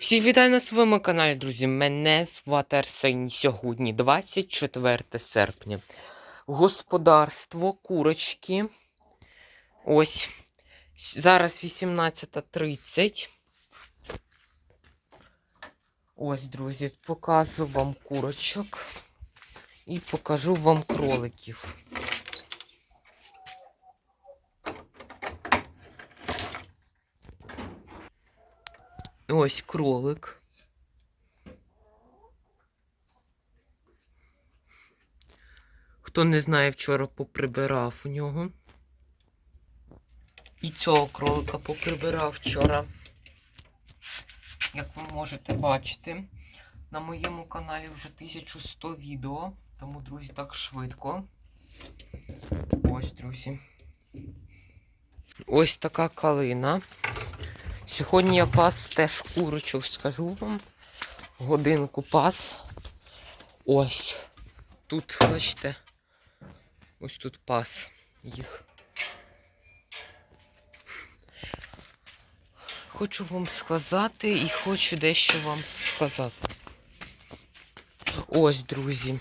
Всіх вітаю на своєму каналі, друзі. Мене звати Арсеній. Сьогодні 24 серпня. Господарство, курочки. Ось. Зараз 18.30. Ось, друзі, покажу вам курочок і покажу вам кроликів. Ось кролик. Хто не знає, вчора поприбирав у нього. І цього кролика поприбирав вчора. Як ви можете бачити, на моєму каналі вже 1100 відео, тому, друзі, так швидко. Ось, друзі. Ось така калина. Сьогодні я пас теж курочок, скажу вам. Годинку пас. Ось. Тут, бачите, ось тут пас їх. Хочу вам сказати і хочу дещо вам сказати. Ось, друзі.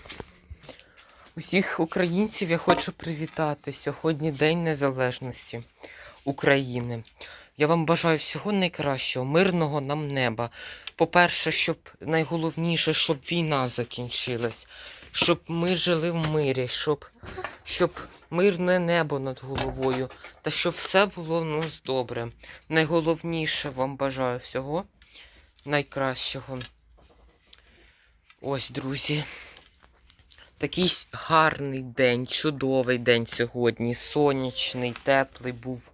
Усіх українців я хочу привітати. Сьогодні День Незалежності України. Я вам бажаю всього найкращого, мирного нам неба. По-перше, щоб найголовніше, щоб війна закінчилась, щоб ми жили в мирі, щоб, щоб мирне небо над головою, та щоб все було в нас добре. Найголовніше вам бажаю всього найкращого. Ось, друзі. Такий гарний день, чудовий день сьогодні. Сонячний, теплий був.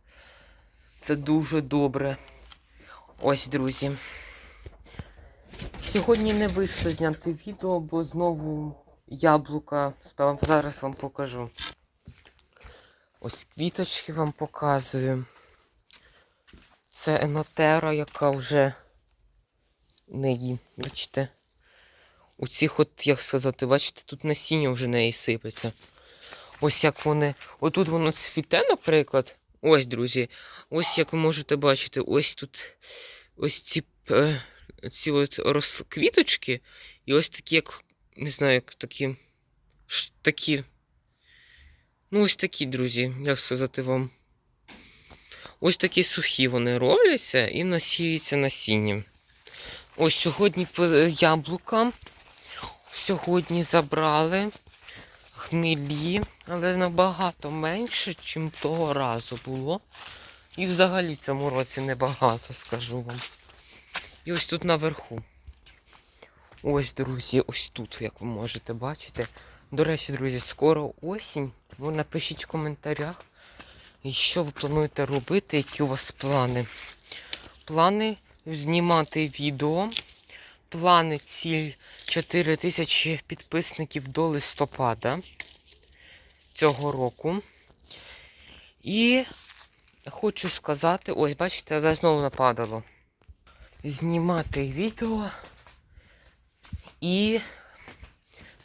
Це дуже добре. Ось, друзі. Сьогодні не вийшло зняти відео, бо знову яблука. Зараз вам покажу. Ось квіточки вам показую. Це енотера, яка вже не їм. Бачите? У цих от, як сказати, бачите, тут насіння вже неї сипеться. Ось як вони. Отут воно цвіте, наприклад. Ось, друзі. Ось як ви можете бачити, ось тут ось ці, е, ці от квіточки, і ось такі, як, не знаю, як такі. такі. Ну, ось такі, друзі, як сказати вам. Ось такі сухі вони робляться і насіються насінням. Ось сьогодні по яблукам. Сьогодні забрали гнилі, але набагато менше, ніж того разу було. І взагалі цьому році небагато, скажу вам. І ось тут наверху. Ось, друзі, ось тут, як ви можете бачити. До речі, друзі, скоро осінь. Ви напишіть в коментарях, що ви плануєте робити, які у вас плани. Плани знімати відео. Плани ціль 4 тисячі підписників до листопада цього року. І хочу сказати, ось, бачите, знову нападало. Знімати відео і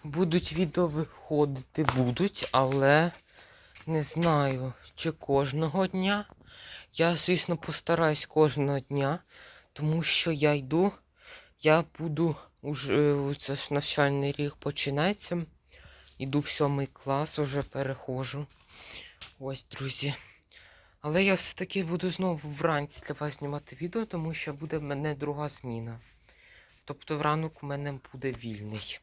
будуть відео виходити, будуть, але не знаю, чи кожного дня. Я, звісно, постараюсь кожного дня, тому що я йду, я буду уже це ж навчальний рік починається. Іду в сьомий клас, уже перехожу. Ось, друзі. Але я все-таки буду знову вранці для вас знімати відео, тому що буде в мене друга зміна. Тобто вранок у мене буде вільний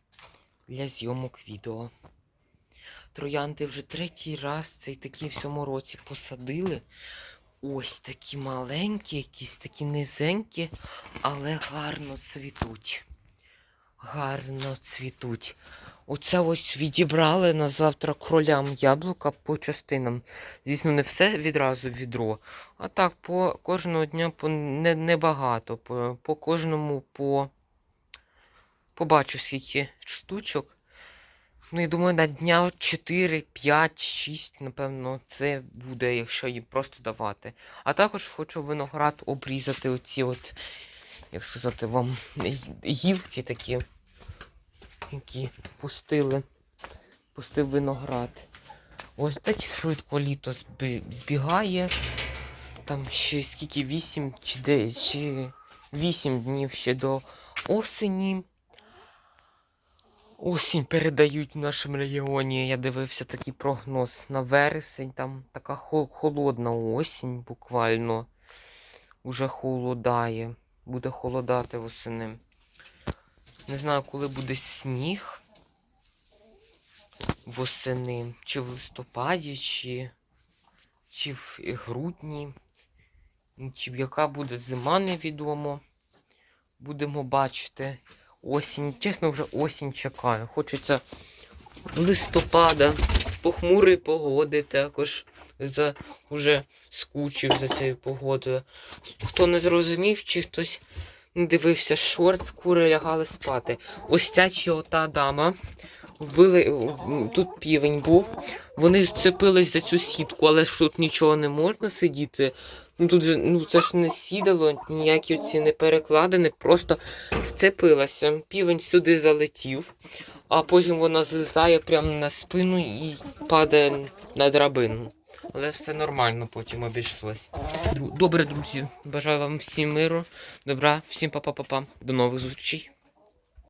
для зйомок відео. Троянди вже третій раз цей такий в цьому році посадили. Ось такі маленькі, якісь такі низенькі, але гарно цвітуть. Гарно цвітуть. Оце ось відібрали на завтра кролям яблука по частинам. Звісно, не все відразу відро. А так, по кожного дня по не, небагато. По, по кожному по. Побачу, скільки штучок. Ну, я думаю, на дня 4, 5, 6, напевно, це буде, якщо їм просто давати. А також хочу виноград обрізати оці от, як сказати вам, гілки такі, які пустили. Пустив виноград. Ось так швидко літо збігає. Там ще скільки 8 чи 9, чи 8 днів ще до осені. Осінь передають в нашому регіоні. Я дивився такий прогноз на вересень. Там така холодна осінь буквально. Уже холодає. Буде холодати восени. Не знаю, коли буде сніг восени. Чи в листопаді, чи, чи в грудні. Чи яка буде зима, невідомо. Будемо бачити осінь. Чесно, вже осінь чекаю. Хочеться листопада, похмурої погоди також. За, Уже скучив за цією погодою. Хто не зрозумів, чи хтось не дивився шорт, скури лягали спати. Ось ця чи ота дама. Вбили, тут півень був. Вони зцепились за цю сітку, але ж тут нічого не можна сидіти. Ну тут же, ну це ж не сідало, ніякі ці не перекладини, просто вцепилася. Півень сюди залетів, а потім вона злізає прямо на спину і падає на драбину. Але все нормально потім обійшлось. Добре, друзі. Бажаю вам всім миру, добра, всім па-па-па-па. До нових зустрічей.